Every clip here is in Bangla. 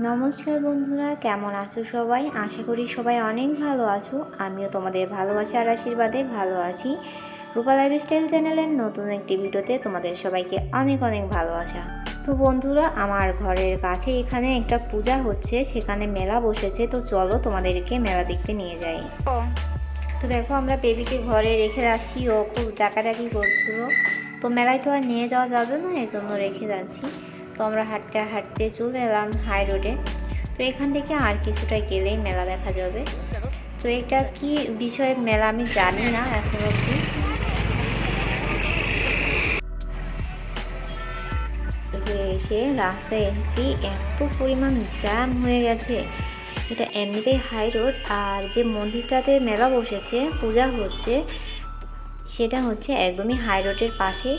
নমস্কার বন্ধুরা কেমন আছো সবাই? আশা করি সবাই অনেক ভালো আছো। আমিও তোমাদের ভালোবাসা আর আশীর্বাদে ভালো আছি। রূপা লাইফস্টাইল চ্যানেলের নতুন একটি ভিডিওতে তোমাদের সবাইকে অনেক অনেক ভালোবাসা। তো বন্ধুরা আমার ঘরের কাছে এখানে একটা পূজা হচ্ছে সেখানে মেলা বসেছে। তো চলো তোমাদেরকে মেলা দেখতে নিয়ে যাই। তো দেখো আমরা বেবিকে ঘরে রেখে যাচ্ছি ও খুব ডাকাডাকি করছিল। তো মেলায় তো আর নিয়ে যাওয়া যাবে না এই জন্য রেখে যাচ্ছি। আমরা হাঁটতে হাঁটতে চলে এলাম হাই রোডে তো এখান থেকে আর কিছুটা গেলেই মেলা দেখা যাবে। তো এটা কি বিষয়ে মেলা আমি জানি না এখন অবধি। এসে রাস্তায় এসেছি, এত পরিমাণ জ্যাম হয়ে গেছে। এটা এমনিতেই হাই রোড আর যে মন্দিরটাতে মেলা বসেছে, পূজা হচ্ছে, সেটা হচ্ছে একদমই হাই রোডের পাশে।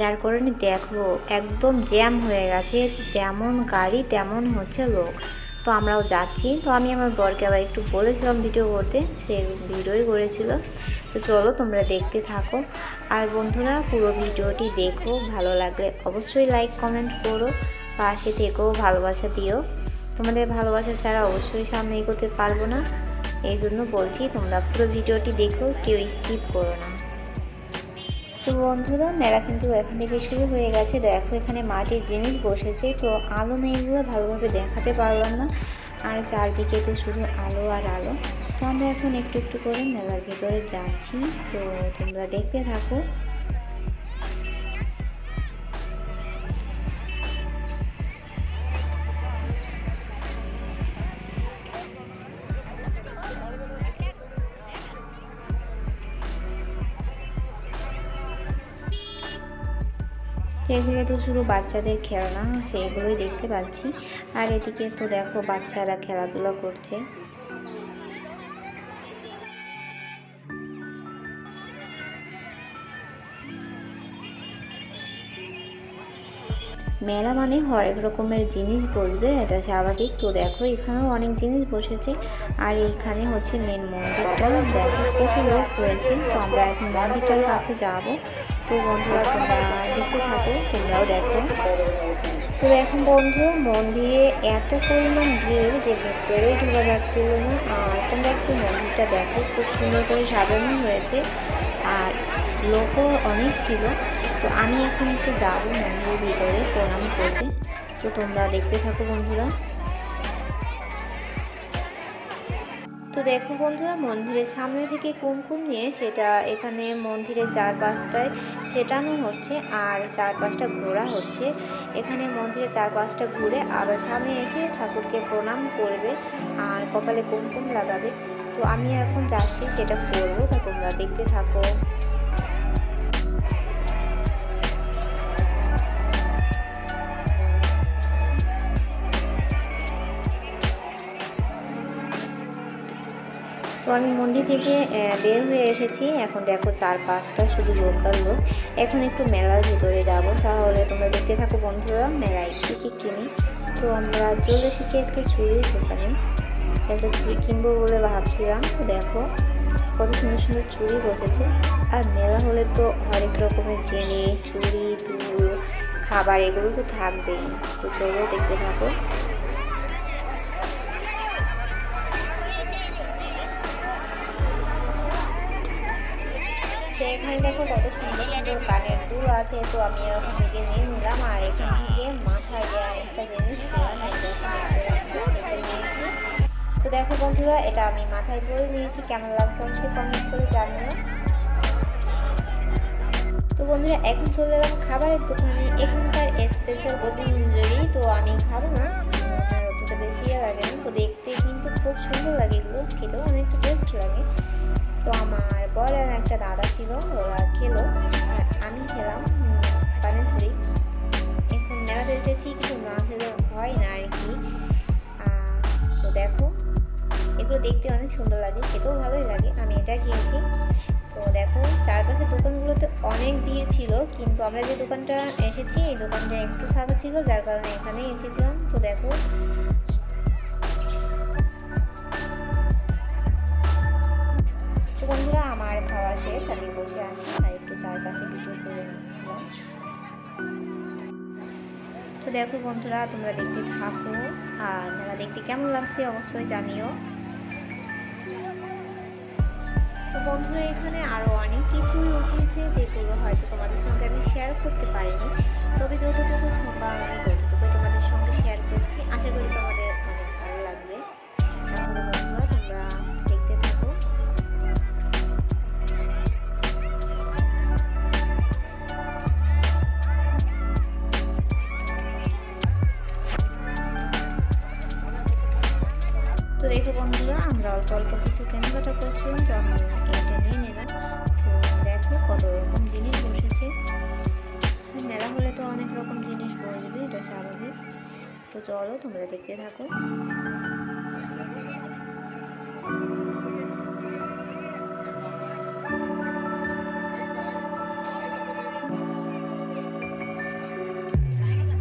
যার কারণে দেখো, একদম জ্যাম হয়ে গেছে। যেমন গাড়ি, তেমন হচ্ছে লোক। তো আমরাও যাচ্ছি। তো আমি আমার বরকে আবার একটু বলেছিলাম ভিডিও করতে, সে ভিডিওই করেছিল। তো চলো তোমরা দেখতে থাকো। আর বন্ধুরা, পুরো ভিডিওটি দেখো, ভালো লাগলে অবশ্যই লাইক কমেন্ট করো। পাশে থেকেও ভালোবাসা দিও। তোমাদের ভালোবাসা ছাড়া অবশ্যই সামনে এগোতে পারব না। এই জন্য বলছি, তোমরা পুরো ভিডিওটি দেখো, কেউ স্কিপ করো না। তো বন্ধুরা, মেলা কিন্তু এখান থেকে শুরু হয়ে গেছে। দেখো, এখানে মাটির জিনিস বসেছে। তো আলো নেই ভালোভাবে দেখাতে পারলাম না। আর চারদিকে তো শুধু আলো আর আলো। তো আমরা এখন একটু একটু করে মেলার ভিতরে যাচ্ছি। তো তোমরা দেখতে থাকো। সেগুলো তো শুধু বাচ্চাদের খেলনা, সেইগুলোই দেখতে পাচ্ছি। আর এদিকে তো দেখো বাচ্চারা খেলাধুলা করছে। মেলা মানে হরেক রকমের জিনিস বসবে, এটা স্বাভাবিক। তো দেখো, এখানেও অনেক জিনিস বসেছে। আর এইখানে হচ্ছে মেন মন্দিরটা। দেখো, কত লোক হয়েছে তো আমরা এখন মন্দিরটার কাছে যাব। তো বন্ধুরা, তোমরা দেখতে থাকো, তোমরাও দেখো। তো এখন বন্ধু মন্দিরে এত পরিমাণ ভিড় যে ভিতরেই ঢোকা যাচ্ছিল না। আর তোমরা একটু মন্দিরটা দেখো, খুব সুন্দর করে সাজানো হয়েছে। আর লোকও অনেক ছিল, তো আমি এখন একটু যাব মন্দিরের ভিতরে প্রণাম করতে। তো তোমরা দেখতে থাকো বন্ধুরা। তো দেখো বন্ধুরা, মন্দিরের সামনে থেকে কুমকুম নিয়ে সেটা এখানে মন্দিরের চারপাশটায় সেটানো হচ্ছে আর চারপাশটা ঘোরা হচ্ছে। এখানে মন্দিরের চারপাশটা ঘুরে আবার সামনে এসে ঠাকুরকে প্রণাম করবে আর কপালে কুমকুম লাগাবে। তো আমি এখন যাচ্ছি, সেটা করব, তা তোমরা দেখতে থাকো। তো আমি মন্দির থেকে বের হয়ে এসেছি। এখন দেখো চার পাঁচটা শুধু লোকাল লোক। এখন একটু মেলার ভিতরে যাব, তাহলে তোমরা দেখতে থাকো বন্ধুরা, মেলায় কী কী কিনি। তো আমরা চলে এসেছি একটা চুড়ির দোকানে। একটা চুড়ি কিনবো বলে ভাবছিলাম। দেখো, কত সুন্দর সুন্দর চুড়ি বসেছে। আর মেলা হলে তো হরেক রকমের জিনিস, চুড়ি, দুল, খাবার, এগুলো তো থাকবেই। তো চলো দেখতে থাকো। এখানে দেখো কত সুন্দর সুন্দর কানের দুল আছে, তো আমি ওখান থেকে নিয়ে নিলাম। আর এখান থেকে মাথায় একটা জিনিস তো দেখো বন্ধুরা, এটা আমি মাথায় পরে নিয়েছি কেমন লাগছে অবশ্যই কমেন্ট করে জানিও। তো বন্ধুরা, এখন চলে এলাম খাবারের দোকানে। এখানকার স্পেশাল গোবি মঞ্জুরি তো আমি খাব না। আমার অতটা বেশি ইয়ে লাগে না। তো দেখতে কিন্তু খুব সুন্দর লাগে। এগুলো খেতেও অনেকটা টেস্ট লাগে। তো আমার বর আর একটা দাদা ছিল, ওরা এগুলো দেখতে অনেক সুন্দর লাগে, খেতেও ভালোই লাগে, আমি এটা খেয়েছি তো দেখো, চারপাশের দোকানগুলোতে অনেক ভিড় ছিল, কিন্তু আমরা যে দোকানটা এসেছি, এই দোকানটা একটু ফাঁকা ছিল, যার কারণে এখানেই এসেছিলাম। তো দেখো। বন্ধুরা, আমার খাওয়া শেষ, আমি বসে আছি, আর একটু চারপাশে ভিডিও করে নিচ্ছিলাম। তো দেখো বন্ধুরা, তোমরা দেখতে থাকো, আর মেলা দেখতে কেমন লাগছে অবশ্যই জানিও। তো বন্ধুরা, এখানে আরও অনেক কিছুই উঠেছে যেগুলো হয়তো তোমাদের সঙ্গে আমি শেয়ার করতে পারিনি। তবে যতটুকু সম্ভব আমি ততটুকুই তোমাদের সঙ্গে শেয়ার করছি। আশা করি তোমাদের আমরা অল্প অল্প কিছু কেনাকাটা করছিলাম, তো আমি এটা নিয়ে নিলাম। তো দেখো কত রকম জিনিস বসেছে। মেলা হলে তো অনেক রকম জিনিস বসবে, এটা স্বাভাবিক। তো চলো তোমরা দেখতে থাকো।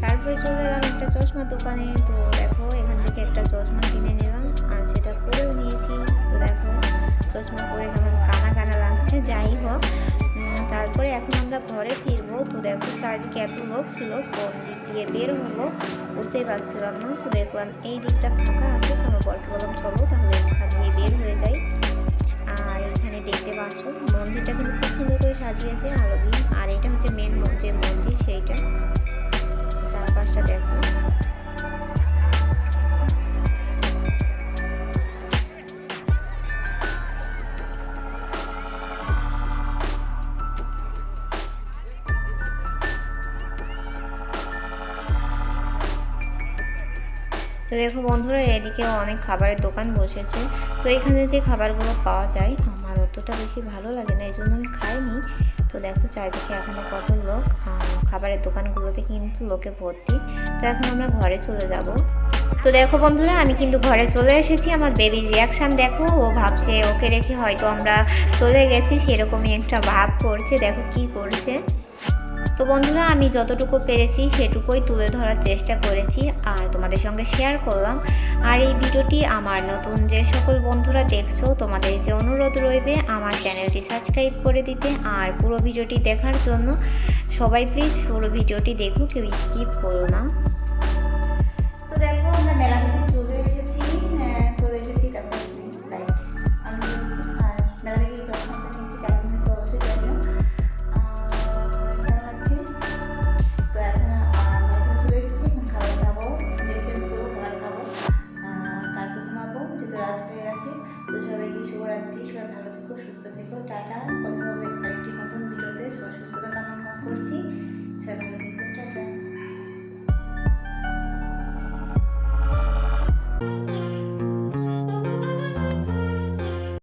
তারপরে চলে এলাম একটা চশমার দোকানে, তো দেখো এখান থেকে একটা চশমা কিনে নিলাম। আর সেটা পরেও নিয়েছি। তো দেখো, চশমা পরে কেমন কানা কানা লাগছে, যাই হোক। তারপরে এখন আমরা ঘরে ফিরবো। তো দেখো, চারিদিকে এত লোক ছিল, কোন দিক দিয়ে বের হব বুঝতেই পারছিলাম না। তো দেখলাম, এই দিকটা ফাঁকা আছে, তো আমার বরকে বললাম চলো তাহলে এখান দিয়ে বের দেখো বন্ধুরা, এদিকে অনেক খাবারের দোকান বসেছে। তো এখানে যে খাবারগুলো পাওয়া যায়, আমার অতটা বেশি ভালো লাগে না এই জন্য আমি খাইনি। তো দেখো চারিদিকে এখনও কত লোক খাবারের দোকানগুলোতে কিন্তু লোকে ভর্তি। তো এখন আমরা ঘরে চলে যাব। তো দেখো বন্ধুরা, আমি কিন্তু ঘরে চলে এসেছি, আমার বেবির রিয়াকশান দেখো, ও ভাবছে ওকে রেখে হয়তো আমরা চলে গেছি, সেরকমই একটা ভাব করছে, দেখো কি করছে। তো বন্ধুরা, আমি যতটুকু পেরেছি সেটুকুই তুলে ধরার চেষ্টা করেছি আর তোমাদের সঙ্গে শেয়ার করলাম। আর এই ভিডিওটি আমার নতুন যে সকল বন্ধুরা দেখছ, তোমাদেরকে অনুরোধ রইবে আমার চ্যানেলটি সাবস্ক্রাইব করে দিতে আর পুরো ভিডিওটি দেখার জন্য সবাই প্লিজ পুরো ভিডিওটি দেখো কেউ স্কিপ করো না।